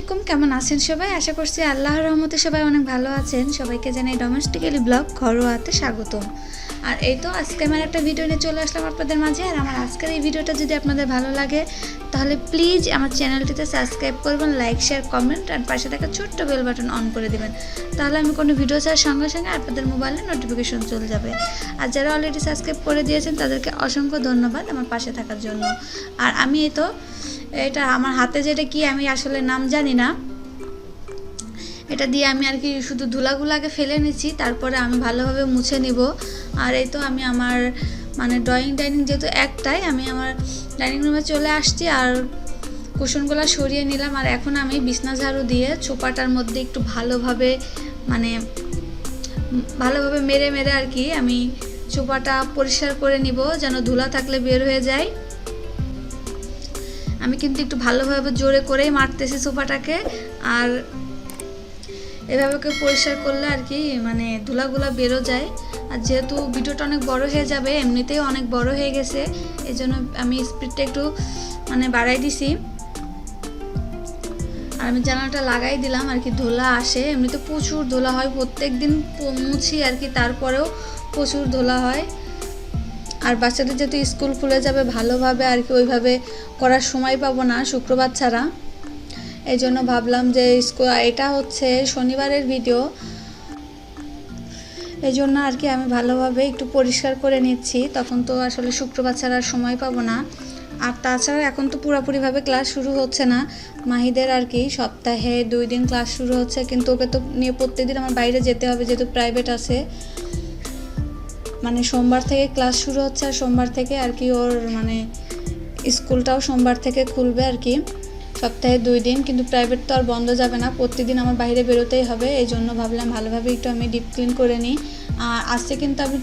আলাইকুম, কেমন আছেন সবাই? আশা করছি আল্লাহর রহমতে সবাই অনেক ভালো আছেন। সবাইকে জানাই ডোমেস্টিক্যালি ব্লগ ঘরোয়াতে স্বাগতম। আর এই তো আজকে আমার একটা ভিডিও নিয়ে চলে আসলাম আপনাদের মাঝে। আর আমার আজকের এই ভিডিওটা যদি আপনাদের ভালো লাগে, তাহলে প্লিজ আমার চ্যানেলটিতে সাবস্ক্রাইব করবেন লাইক শেয়ার কমেন্ট আর পাশে থাকা ছোট্ট বেল বাটন অন করে দেবেন। তাহলে আমি কোনো ভিডিও ছাড়ার সঙ্গে সঙ্গে আপনাদের মোবাইলে নোটিফিকেশন চলে যাবে। আর যারা অলরেডি সাবস্ক্রাইব করে দিয়েছেন, তাদেরকে অসংখ্য ধন্যবাদ আমার পাশে থাকার জন্য। আর আমি এই তো এটা আমার হাতে যেটা কি আমি আসলে নাম জানি না। এটা দিয়ে আমি আর কি শুধু ধুলাগুলাকে ফেলে নিচ্ছি, তারপরে আমি ভালোভাবে মুছে নিব। আর এই তো আমি আমার মানে ড্রয়িং ডাইনিং যেহেতু একটাই, আমি আমার ডাইনিং রুমে চলে আসছি আর কুশনগুলো সরিয়ে নিলাম। আর এখন আমি বিছনা ঝাড়ু দিয়ে ছোপাটার মধ্যে একটু ভালোভাবে মানে ভালোভাবে মেরে মেরে আর কি আমি ছোপাটা পরিষ্কার করে নিব, যেন ধুলা থাকলে বের হয়ে যায়। আমি কিন্তু একটু ভালোভাবে জোরে করেই মারতেছি সোফাটাকে, আর এভাবে করে পরিষ্কার করলে আর কি মানে ধুলাগুলা বেরো যায়। আর যেহেতু ভিডিওটা অনেক বড় হয়ে যাবে, এমনিতেই অনেক বড় হয়ে গেছে এই জন্য আমি স্পিডটা একটু মানে বাড়াই দিছি। আর আমি জানালাটা লাগাই দিলাম, আর কি ধুলা আসে। এমনিতে প্রচুর ধুলা হয় প্রত্যেক দিন মুছি আর কি, তারপরেও প্রচুর ধুলা হয়। আর বাচ্চাদের যেহেতু স্কুল খুলে যাবে ভালোভাবে আর কি ওইভাবে করার সময় পাবো না শুক্রবার ছাড়া। এই জন্য ভাবলাম যে স্কুল এটা হচ্ছে শনিবারের ভিডিও এই জন্য আর কি আমি ভালোভাবে একটু পরিষ্কার করে নিচ্ছি। তখন তো আসলে শুক্রবার ছাড়া সময় পাবো না। আর তাছাড়া এখন তো পুরোপুরিভাবে ক্লাস শুরু হচ্ছে না। মাহিদের আর কি সপ্তাহে দুই দিন ক্লাস শুরু হচ্ছে। কিন্তু ওকে তো নিয়ে প্রত্যেকদিন আমার বাইরে যেতে হবে, যেহেতু প্রাইভেট আছে। মানে সোমবার থেকে ক্লাস শুরু হচ্ছে আর সোমবার থেকে আর কি ওর মানে স্কুলটাও সোমবার থেকে খুলবে আর কি। সপ্তাহে দুই দিন, কিন্তু প্রাইভেট তো আর বন্ধ যাবে না। প্রতিদিন আমার বাইরে বেরোতেই হবে, এই জন্য ভাবলাম ভালোভাবে একটু আমি ডিপ ক্লিন করে নিই। আর আজকে কিন্তু আমি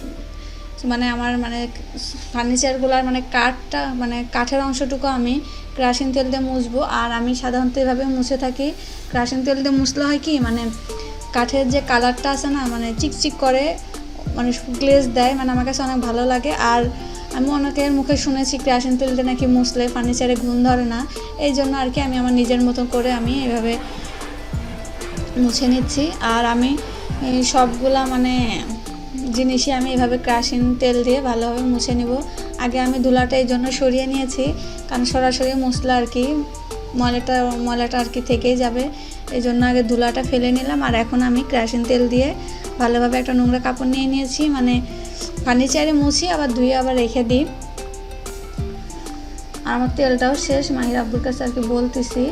মানে আমার মানে ফার্নিচারগুলোর মানে কাঠটা মানে কাঠের অংশটুকু আমি ক্রাশিন তেল দিয়ে মুছবো। আর আমি সাধারণত এভাবে মুছে থাকি। ক্রাশিন তেল দিয়ে মুছলে হয় কি মানে কাঠের যে কালারটা আছে না মানে চিকচিক করে মানে গ্লেজ দেয় মানে আমার কাছে অনেক ভালো লাগে। আর আমি অনেকের মুখে শুনেছি ক্রাশিন তেল নাকি মুছলে ফার্নিচারে ঘুম ধরে না। এই জন্য আর কি আমি আমার নিজের মতো করে আমি এভাবে মুছে নিচ্ছি। আর আমি সবগুলা মানে জিনিসই আমি এভাবে ক্রাশিন তেল দিয়ে ভালোভাবে মুছে নিব। আগে আমি ধুলাটা এই জন্য সরিয়ে নিয়েছি, কারণ সরাসরি মুছলে আর কি ময়লাটা ময়লাটা আর কি থেকেই যাবে। এই জন্য আগে ধুলাটা ফেলে নিলাম আর এখন আমি ক্রাশিন তেল দিয়ে ভালোভাবে একটা নোংরা কাপড় নিয়ে নিয়েছি। মানে ফার্নিচারে মুছি, আবার ধুয়ে আবার রেখে দিই। আর আমার তেলটাও শেষ, মাহির আব্বুর কাছে আর কি বলতেছি।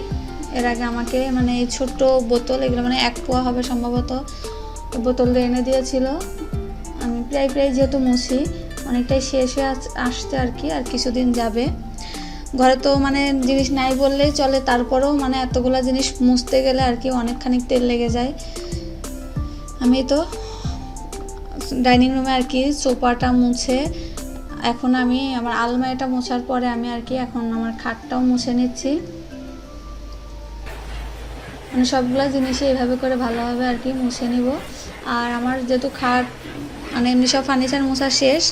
এর আগে আমাকে মানে এই ছোট্ট বোতল, এগুলো মানে এক পোয়া হবে সম্ভবত বোতল দিয়ে এনে দিয়েছিল। আমি প্রায় প্রায় যেহেতু মুছি, অনেকটাই শেষ হয়ে আস- আসছে আর কি, আর কিছুদিন যাবে। ঘরে তো মানে জিনিস নাই বললেই চলে, তারপরেও মানে এতগুলো জিনিস মুছতে গেলে আর কি অনেকখানি তেল লেগে যায়। আমি তো ডাইনিং রুমে আর কি সোফাটা মুছে, এখন আমি আমার আলমারিটা মোছার পরে আমি আর কি এখন আমার খাটটাও মুছে নিচ্ছি। মানে সবগুলো জিনিসই এইভাবে করে ভালোভাবে আর কি মুছে নিব। আর আমার যেহেতু খাট মানে এমনি সব ফার্নিচার মোছা শেষ,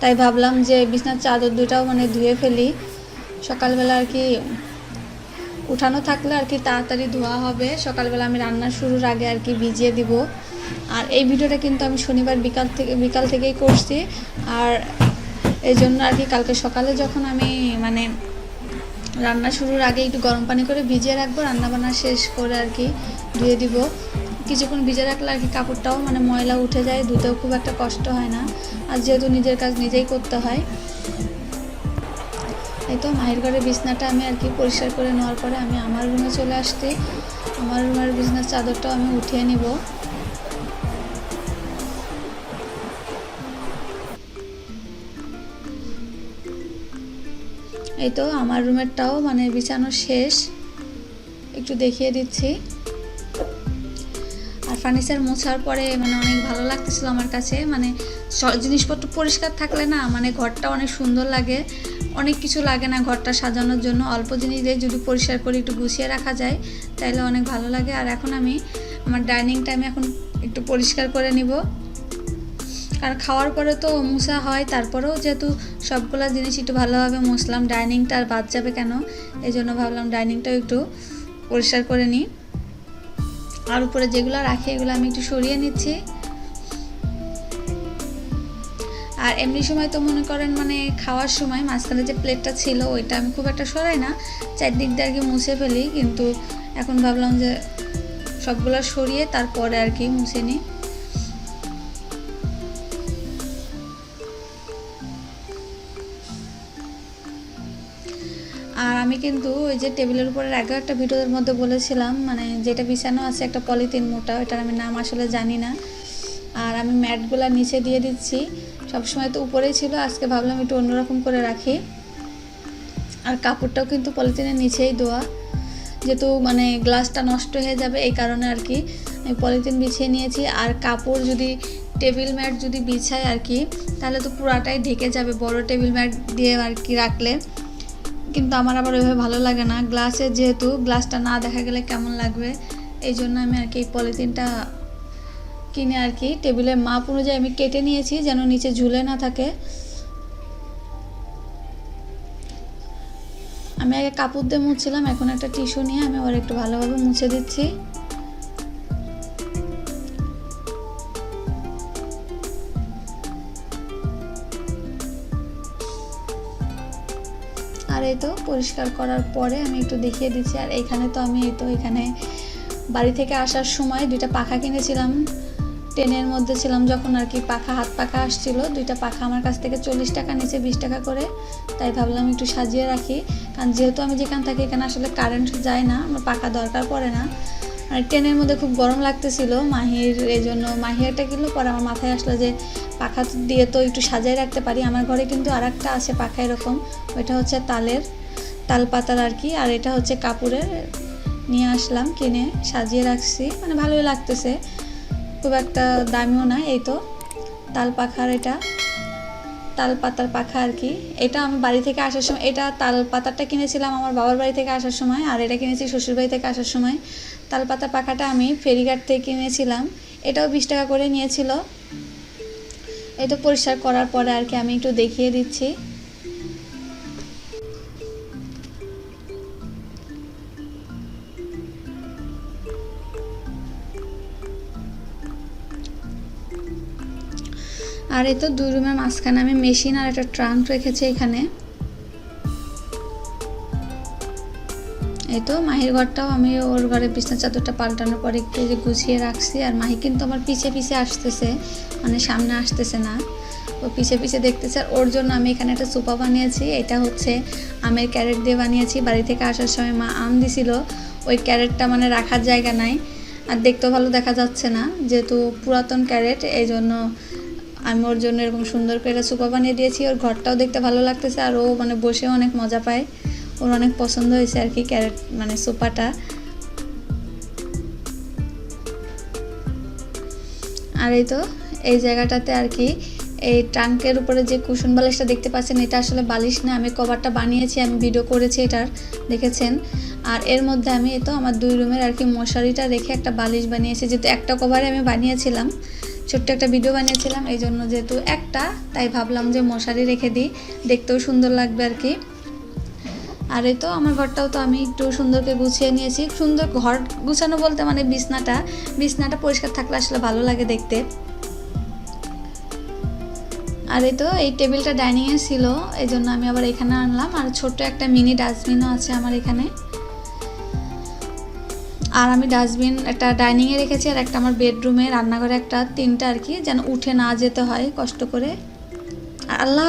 তাই ভাবলাম যে বিছনার চাদর দুটাও মানে ধুয়ে ফেলি। সকালবেলা আর কি উঠানো থাকলে আর কি তাড়াতাড়ি ধোয়া হবে। সকালবেলা আমি রান্না শুরুর আগে আর কি ভিজিয়ে দিব। আর এই ভিডিওটা কিন্তু আমি শনিবার বিকাল থেকে বিকাল থেকেই করছি। আর এই জন্য আর কি কালকে সকালে যখন আমি মানে রান্না শুরুর আগে একটু গরম পানি করে ভিজিয়ে রাখব রান্না বান্না শেষ করে আর কি ধুয়ে দিব। কিছুক্ষণ ভিজে রাখলে আর কি কাপড়টাও মানে ময়লা উঠে যায়, ধুতেও খুব একটা কষ্ট হয় না। আর যেহেতু নিজের কাজ নিজেই করতে হয় এই তো মায়ের ঘরে বিছনাটা আমি আর কি পরিষ্কার করে নেওয়ার পরে আমি আমার রুমে চলে আসছি। আমার রুমের বিছনার চাদরটাও আমি উঠিয়ে নিব। এই তো আমার রুমেরটাও মানে বিছানো শেষ। একটু দেখিয়ে দিচ্ছি। আর ফার্নিচার মোছার পরে মানে অনেক ভালো লাগতেছিল আমার কাছে। মানে জিনিসপত্র পরিষ্কার থাকলে না মানে ঘরটা অনেক সুন্দর লাগে। অনেক কিছু লাগে না ঘরটা সাজানোর জন্য। অল্প জিনিস দিয়ে যদি পরিষ্কার করে একটু গুছিয়ে রাখা যায় তাহলে অনেক ভালো লাগে। আর এখন আমি আমার ডাইনিংটা আমি এখন একটু পরিষ্কার করে নিব। আর খাওয়ার পরে তো মুছা হয়, তারপরেও যেহেতু সবগুলা জিনিস একটু ভালোভাবে মুছলাম, ডাইনিংটা আর বাদ যাবে কেন? এই জন্য ভাবলাম ডাইনিংটাও একটু পরিষ্কার করে নিই। আর উপরে যেগুলো রাখি, এগুলো আমি একটু সরিয়ে নিচ্ছি। আর এমনি সময় তো মনে করেন মানে খাওয়ার সময় মাঝখানে যে প্লেটটা ছিল, ওইটা আমি খুব একটা সরাই না। চারদিক দিয়ে আর কি মুছে ফেলি, কিন্তু এখন ভাবলাম যে সবগুলো সরিয়ে তারপরে আর কি মুছে নিই। আর আমি কিন্তু ওই যে টেবিলের উপরে আগেও একটা ভিডিওর মধ্যে বলেছিলাম মানে যেটা বিছানো আছে একটা পলিথিন মোটা ওটার আমি নাম আসলে জানি না। আর আমি ম্যাটগুলো নিচে দিয়ে দিচ্ছি। সবসময় তো উপরেই ছিল, আজকে ভাবলাম একটু অন্যরকম করে রাখি। আর কাপড়টাও কিন্তু পলিথিনের নিচেই দেওয়া যেহেতু মানে গ্লাসটা নষ্ট হয়ে যাবে, এই কারণে আর কি আমি পলিথিন বিছিয়ে নিয়েছি। আর কাপড় যদি, টেবিল ম্যাট যদি বিছাই আর কি, তাহলে তো পুরাটাই ঢেকে যাবে বড় টেবিল ম্যাট দিয়ে আর কি রাখলে। কিন্তু আমার আবার ওইভাবে ভালো লাগে না। গ্লাসের যেহেতু গ্লাসটা না দেখা গেলে কেমন লাগবে? এই জন্য আমি আর কি এই পলিথিনটা কিনে আর কি, টেবিলের মাপ অনুযায়ী আমি কেটে নিয়েছি যেন নিচে ঝুলে না থাকে। আমি আগে কাপড় দিয়ে মুছছিলাম, এখন একটা টিস্যু নিয়ে আমি আবার একটু ভালোভাবে মুছে দিচ্ছি। আর এই তো পরিষ্কার করার পরে আমি একটু দেখিয়ে দিচ্ছি। আর এখানে তো আমি এই তো এখানে বাড়ি থেকে আসার সময় দুইটা পাখা কিনেছিলাম। ট্রেনের মধ্যে ছিলাম যখন আর কি পাখা, হাত পাখা আসছিল, দুইটা পাখা আমার কাছ থেকে চল্লিশ টাকা নিচে বিশ টাকা করে। তাই ভাবলাম একটু সাজিয়ে রাখি। কারণ যেহেতু আমি যেখান থাকি, এখানে আসলে কারেন্ট যায় না, আমার পাখা দরকার পড়ে না। আর ট্রেনের মধ্যে খুব গরম লাগতেছিল মাহির, এই জন্য মাহি একটা কিনলো, পরে আমার মাথায় আসলো যে পাখা দিয়ে তো একটু সাজিয়ে রাখতে পারি। আমার ঘরে কিন্তু আর একটা আছে পাখা এরকম, ওইটা হচ্ছে তালের, তাল পাতার আর কি, আর এটা হচ্ছে কাপড়ের। নিয়ে আসলাম, কিনে সাজিয়ে রাখছি মানে ভালোই লাগতেছে। খুব একটা দামিও না এই তো। তাল পাখার এটা। তাল পাতার পাখা আর কি। এটা আমি বাড়ি থেকে আসার সময়, এটা তাল পাতারটা কিনেছিলাম আমার বাবার বাড়ি থেকে আসার সময়, আর এটা কিনেছি শ্বশুর বাড়ি থেকে আসার সময়। তাল পাতার পাখাটা আমি ফেরিঘাট থেকে কিনেছিলাম। এটাও বিশ টাকা করে নিয়েছিল। এটা পরিষ্কার করার পরে আর কি আমি একটু দেখিয়ে দিচ্ছি। আর এই তো দুই রুমের মাঝখানে আমি মেশিন আর একটা ট্রাঙ্ক রেখেছি এখানে। এই তো মাহির ঘরটাও আমি ওর ঘরে বিছনা চাদরটা পাল্টানোর পরে একটু যে গুছিয়ে রাখছি। আর মাহি কিন্তু আমার পিছে পিছে আসতেছে মানে সামনে আসতেছে না। ও পিছে পিছে দেখতেছে আর ওর জন্য আমি এখানে একটা সোফা বানিয়েছি। এটা হচ্ছে আমের ক্যারেট দিয়ে বানিয়েছি। বাড়ি থেকে আসার সময় মা আম দিছিল। ওই ক্যারেটটা মানে রাখার জায়গা নাই। আর দেখতেও ভালো দেখা যাচ্ছে না, যেহেতু পুরাতন ক্যারেট, এই জন্য আমি ওর জন্য এরকম সুন্দর করে একটা সোফা বানিয়ে দিয়েছি। ওর ঘরটাও দেখতে ভালো লাগতেছে আর ও মানে বসে অনেক মজা পায়। ওর অনেক পছন্দ হয়েছে আর কি ক্যারেট মানে সোফাটা আর এই তো, এই জায়গাটাতে আর কি এই ট্রাঙ্কের উপরে যে কুশন বালিশটা দেখতে পাচ্ছেন, এটা আসলে বালিশ না, আমি কভারটা বানিয়েছি, আমি ভিডিও করেছি এটার, দেখেছেন? আর এর মধ্যে আমি তো আমার দুই রুমের আর কি মশারিটা রেখে একটা বালিশ বানিয়েছি, যেহেতু একটা কভারে আমি বানিয়েছিলাম। ছোট্ট একটা ভিডিও বানিয়েছিলাম, এই জন্য যেহেতু একটা, তাই ভাবলাম যে মশারি রেখে দিই, দেখতেও সুন্দর লাগবে আর কি। আর এই তো আমার ঘরটাও তো আমি একটু সুন্দরকে গুছিয়ে নিয়েছি। সুন্দর ঘর গুছানো বলতে মানে বিছনাটা বিছনাটা পরিষ্কার থাকলে আসলে ভালো লাগে দেখতে। আর এই তো এই টেবিলটা ডাইনিংয়ে ছিল, এই জন্য আমি আবার এখানে আনলাম। আর ছোট্ট একটা মিনি ডাস্টবিনও আছে আমার এখানে। আর আমি ডাস্টবিন একটা ডাইনিংয়ে রেখেছি আর একটা আমার বেডরুমে রান্নাঘরে একটা তিনটা আর কি, যেন উঠে না যেতে হয় কষ্ট করে। আল্লাহ